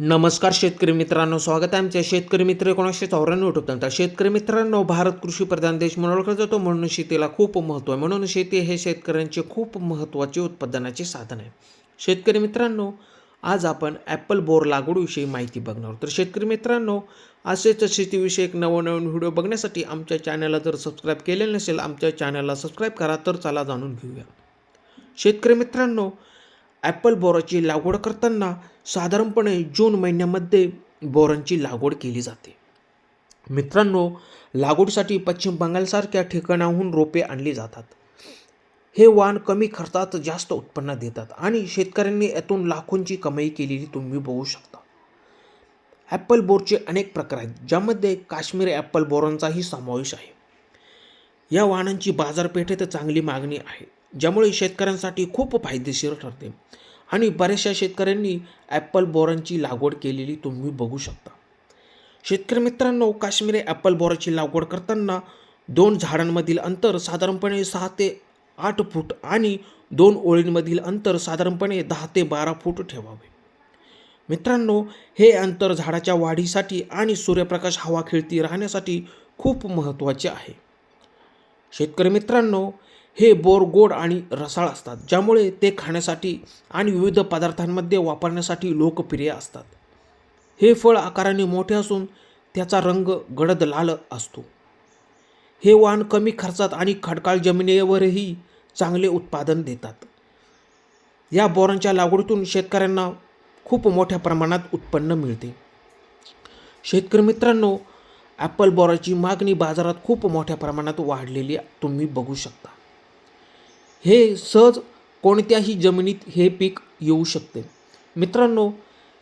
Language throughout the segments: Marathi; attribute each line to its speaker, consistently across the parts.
Speaker 1: नमस्कार शेतकरी मित्रांनो स्वागत आहे आमच्या शेतकरी मित्र एकोणीसशे चौऱ्याण्णव युट्यूब शेतकरी मित्रांनो भारत कृषी प्रधान देश म्हणून ओळखला जातो. म्हणून शेतीला खूप महत्त्व आहे. म्हणून शेती हे शेतकऱ्यांचे खूप महत्त्वाचे उत्पादनाचे साधन आहे. शेतकरी मित्रांनो आज आपण ॲपल बोर लागवडीविषयी माहिती बघणार आहोत. तर शेतकरी मित्रांनो असेच शेतीविषयक नवनवीन व्हिडिओ बघण्यासाठी आमच्या चॅनलला जर सबस्क्राईब केलेलं नसेल आमच्या चॅनलला सबस्क्राईब करा तर चला जाणून घेऊया. शेतकरी मित्रांनो ॲपल बोराची लागवड करताना साधारणपणे जून महिन्यामध्ये बोरांची लागवड केली जाते. मित्रांनो लागवडीसाठी पश्चिम बंगालसारख्या ठिकाणाहून रोपे आणली जातात. हे वाण कमी खर्चात जास्त उत्पन्न देतात आणि शेतकऱ्यांनी यातून लाखोंची कमाई केलेली तुम्ही बघू शकता. ॲपल बोरचे अनेक प्रकार आहेत ज्यामध्ये काश्मीर ॲपल बोरांचाही समावेश आहे. या वाहनांची बाजारपेठेत चांगली मागणी आहे. ज्यामुळे शेतकऱ्यांसाठी खूप फायदेशीर ठरते. आणि बऱ्याचशा शेतकऱ्यांनी ॲपल बोरांची लागवड केलेली तुम्ही बघू शकता. शेतकरी मित्रांनो काश्मीरी ॲपल बोराची लागवड करताना दोन झाडांमधील अंतर साधारणपणे सहा ते आठ फूट आणि दोन ओळींमधील अंतर साधारणपणे दहा ते बारा फूट ठेवावे. मित्रांनो हे अंतर झाडाच्या वाढीसाठी आणि सूर्यप्रकाश हवा खेळती राहण्यासाठी खूप महत्त्वाचे आहे. शेतकरी मित्रांनो हे बोर गोड आणि रसाळ असतात ज्यामुळे ते खाण्यासाठी आणि विविध पदार्थांमध्ये वापरण्यासाठी लोकप्रिय असतात. हे फळ आकाराने मोठे असून त्याचा रंग गडद लाल असतो. हे वाण कमी खर्चात आणि खडकाळ जमिनीवरही चांगले उत्पादन देतात. या बोरांच्या लागवडीतून शेतकऱ्यांना खूप मोठ्या प्रमाणात उत्पन्न मिळते. शेतकरी मित्रांनो ॲपल बोराची मागणी बाजारात खूप मोठ्या प्रमाणात वाढलेली तुम्ही बघू शकता. हे सहज कोणत्याही जमिनीत हे पीक येऊ शकते. मित्रांनो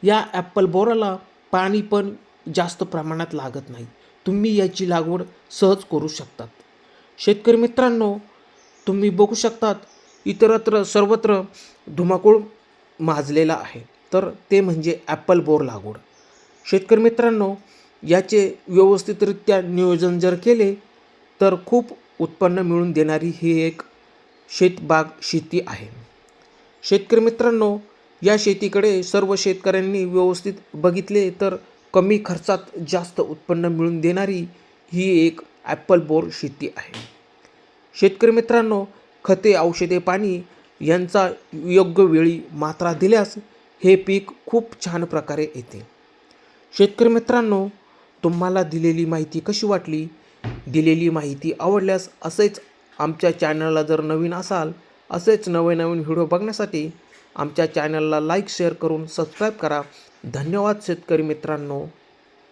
Speaker 1: या ॲपल बोराला पाणी पण जास्त प्रमाणात लागत नाही. तुम्ही याची लागवड सहज करू शकतात. शेतकरी मित्रांनो तुम्ही बघू शकतात इतरत्र सर्वत्र धुमाकूळ माजलेला आहे. तर ते म्हणजे ॲपल बोर लागवड. शेतकरी मित्रांनो याचे व्यवस्थितरित्या नियोजन जर केले तर खूप उत्पन्न मिळून देणारी ही एक शेतबाग शेती आहे. शेतकरी मित्रांनो या शेतीकडे सर्व शेतकऱ्यांनी व्यवस्थित बघितले तर कमी खर्चात जास्त उत्पन्न मिळून देणारी ही एक ॲपल बोर शेती आहे. शेतकरी मित्रांनो खते औषधे पाणी यांचा योग्य वेळी मात्रा दिल्यास हे पीक खूप छान प्रकारे येते. शेतकरी मित्रांनो तुम्हाला दिलेली माहिती कशी वाटली? दिलेली माहिती आवडल्यास असेच आमच्या चॅनलला जर नवीन असाल असेच नवे नवीन व्हिडिओ बघण्यासाठी आमच्या चॅनलला लाईक शेअर करून सबस्क्राईब करा. धन्यवाद शेतकरी मित्रांनो.